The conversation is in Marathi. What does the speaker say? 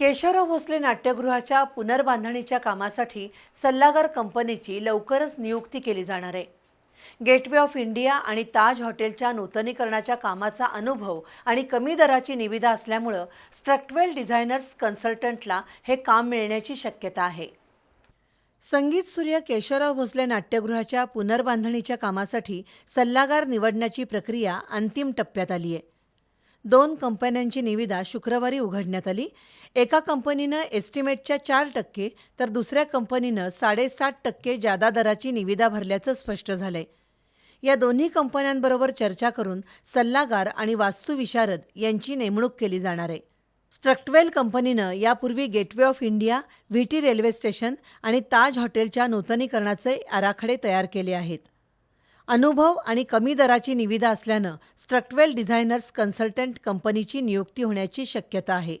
केशवराव भोसले नाट्यगृहाच्या पुनर्बांधणीच्या कामासाठी सल्लागार कंपनीची लवकरच नियुक्ती केली जाणार आहे. गेटवे ऑफ इंडिया आणि ताज हॉटेलच्या नूतनीकरणाच्या कामाचा अनुभव आणि कमी दराची निविदा असल्यामुळं स्ट्रक्टवेल डिझायनर्स कन्सल्टंटला हे काम मिळण्याची शक्यता आहे. संगीत सूर्य केशवराव भोसले नाट्यगृहाच्या पुनर्बांधणीच्या कामासाठी सल्लागार निवडण्याची प्रक्रिया अंतिम टप्प्यात आली आहे. दोन कंपन्यांची निविदा शुक्रवारी उघडण्यात आली. एका कंपनीनं एस्टिमेटच्या चार टक्के तर दुसऱ्या कंपनीनं साडेसात टक्के जादा दराची निविदा भरल्याचं स्पष्ट झालंय. या दोन्ही कंपन्यांबरोबर चर्चा करून सल्लागार आणि वास्तुविशारद यांची नेमणूक केली जाणार आहे. स्ट्रक्टवेल कंपनीनं यापूर्वी Gateway of India V T railway station आणि ताज हॉटेलच्या नूतनीकरणाचे आराखडे तयार केले आहेत. अनुभव आणि कमी दराची निविदा असल्यानं स्ट्रक्टवेल डिझायनर्स कन्सल्टंट कंपनीची नियुक्ती होण्याची शक्यता आहे.